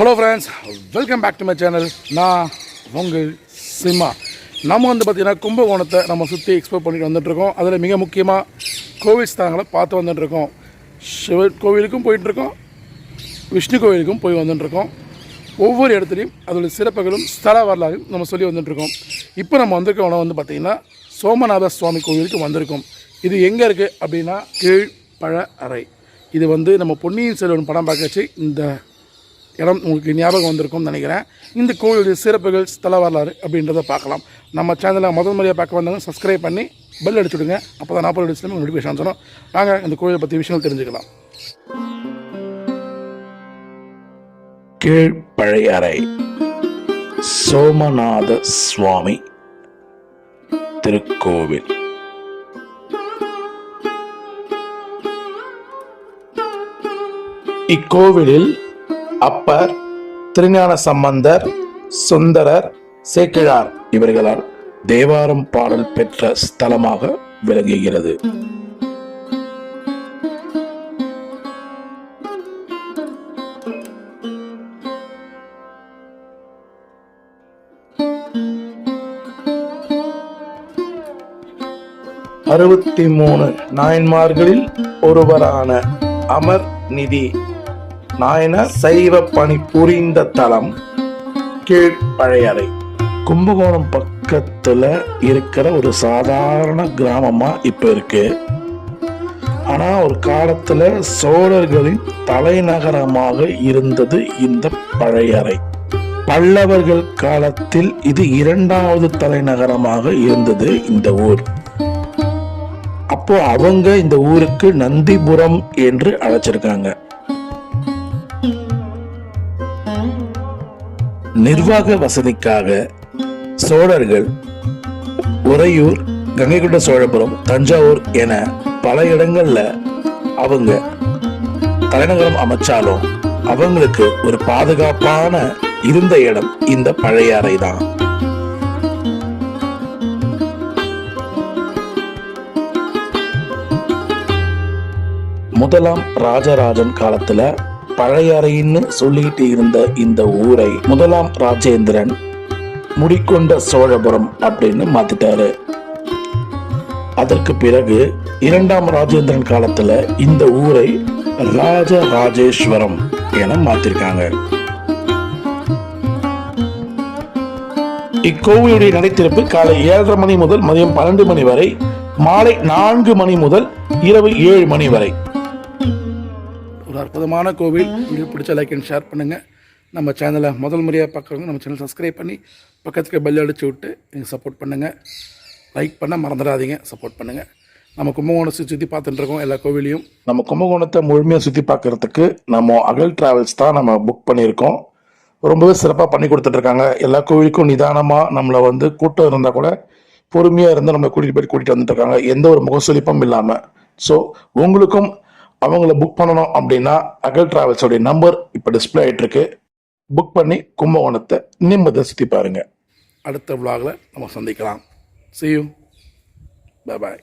Hello friends welcome back to my channel நான் உங்கள் சிம்மா நம்ம வந்து பார்த்திங்கன்னா கும்பகோணத்தை நம்ம சுற்றி எக்ஸ்ப்ளோர் பண்ணிட்டு வந்துட்டுருக்கோம். அதில் மிக முக்கியமாக கோவில் ஸ்தலங்களை பார்த்து வந்துட்டுருக்கோம். சிவ கோவிலுக்கும் போயிட்டுருக்கோம். விஷ்ணு கோவிலுக்கும் போய் வந்துட்டுருக்கோம். ஒவ்வொரு இடத்துலையும் அதோடய சிறப்புகளும் ஸ்தல வரலாறும் நம்ம சொல்லி வந்துட்டுருக்கோம். இப்போ நம்ம வந்திருக்க இடம் வந்து பார்த்திங்கன்னா சோமநாத சுவாமி கோவிலுக்கு வந்திருக்கோம். இது எங்கே இருக்குது அப்படின்னா கீழ்பழ அறை. இது வந்து நம்ம பொன்னியின் செல்வன் படம் பார்க்கச்சு இந்த இடம் உங்களுக்கு ஞாபகம் வந்திருக்கும்னு நினைக்கிறேன். இந்த கோவிலுடைய சிறப்புகள் ஸ்தல வரலாறு அப்படின்றத பார்க்கலாம். நம்ம சேனலை முதல் முறையாக பார்க்க வந்தவங்க சப்ஸ்கிரைப் பண்ணி பெல் அடிச்சுடுங்க. அப்போ தான் நாற்பது அடிச்சுமே நோட்டிஃபிகேஷன் வரும் வாங்க இந்த கோவிலை பற்றி விஷயங்கள் தெரிஞ்சுக்கலாம். கீழ்ப்பழையறை சோமநாத சுவாமி திருக்கோவில். இக்கோவிலில் அப்பர் திருஞான சம்பந்தர் சுந்தரர் சேக்கிழார். இவர்களால் தேவாரம் பாடல் பெற்ற ஸ்தலமாக விளங்குகிறது. அறுபத்தி மூணு நாயன்மார்களில் ஒருவரான அமர் நிதி நாயன சைவ பணி புரிந்த தலம் கீழ் பழையறை கும்பகோணம் பக்கத்துல இருக்கிற ஒரு சாதாரண கிராமமா இப்ப இருக்கு. ஆனா ஒரு காலத்துல சோழர்களின் தலைநகரமாக இருந்தது இந்த பழையறை பல்லவர்கள் காலத்தில் இது இரண்டாவது தலைநகரமாக இருந்தது இந்த ஊர். அப்போ அவங்க இந்த ஊருக்கு நந்திபுரம் என்று அழைச்சிருக்காங்க. நிர்வாக வசதிக்காக சோழர்கள் உறையூர் கங்கைகொண்ட சோழபுரம் தஞ்சாவூர் என பல இடங்கள்ல அவங்க தலைநகரம் அமைச்சாலும் அவங்களுக்கு ஒரு பாதுகாப்பான இருந்த இடம் இந்த பழைய அறை தான் முதலாம் ராஜராஜன் காலத்துல பழையறைன்னு சொல்லிட்டு இருந்த இந்த ஊரை முதலாம் ராஜேந்திரன் முடிக்கொண்ட சோழபுரம் அப்படின்னு மாத்திட்டாரு. அதற்கு பிறகு இரண்டாம் ராஜேந்திரன் காலத்துல இந்த ஊரை ராஜ ராஜேஸ்வரம் என மாத்திருக்காங்க. இக்கோவிலுடைய நடைத்திருப்பு காலை ஏழரை மணி முதல் மதியம் பன்னெண்டு மணி வரை மாலை நான்கு மணி முதல் இரவு ஏழு மணி வரை. ஒரு அற்புதமான கோவில். உங்களுக்கு பிடிச்ச லைக் அண்ட் ஷேர் பண்ணுங்கள் நம்ம சேனலை முதல் முறையாக பார்க்குறவங்க நம்ம சேனல் சப்ஸ்கிரைப் பண்ணி பக்கத்துக்கு பெல் அடிச்சு விட்டு நீங்கள் சப்போர்ட் பண்ணுங்கள் லைக் பண்ண மறந்துடாதீங்க சப்போர்ட் பண்ணுங்கள் நம்ம கும்பகோணம் சுற்றி பார்த்துட்டு இருக்கோம் எல்லா கோவிலையும். நம்ம கும்பகோணத்தை முழுமையாக சுற்றி பார்க்கறதுக்கு நம்ம அகல் டிராவல்ஸ் தான் நம்ம புக் பண்ணியிருக்கோம். ரொம்பவே சிறப்பாக பண்ணி கொடுத்துட்ருக்காங்க எல்லா கோவிலுக்கும் நிதானமாக நம்மளை வந்து கூட்டம் இருந்தால் கூட பொறுமையாக இருந்து நம்ம கூட்டிகிட்டு போய் கூட்டிகிட்டு வந்துட்டுருக்காங்க எந்த ஒரு முகசொலிப்பும் இல்லாமல் ஸோ உங்களுக்கும் அவங்கள புக் பண்ணணும் அப்படின்னா அகல் டிராவல்ஸோடைய நம்பர் இப்போ டிஸ்பிளே ஆயிட்டு இருக்கு புக் பண்ணி கும்பகோணத்தை நிம்மதியாக சுற்றி பாருங்க. அடுத்த vlogல நம்ம சந்திக்கலாம். See you. பாய்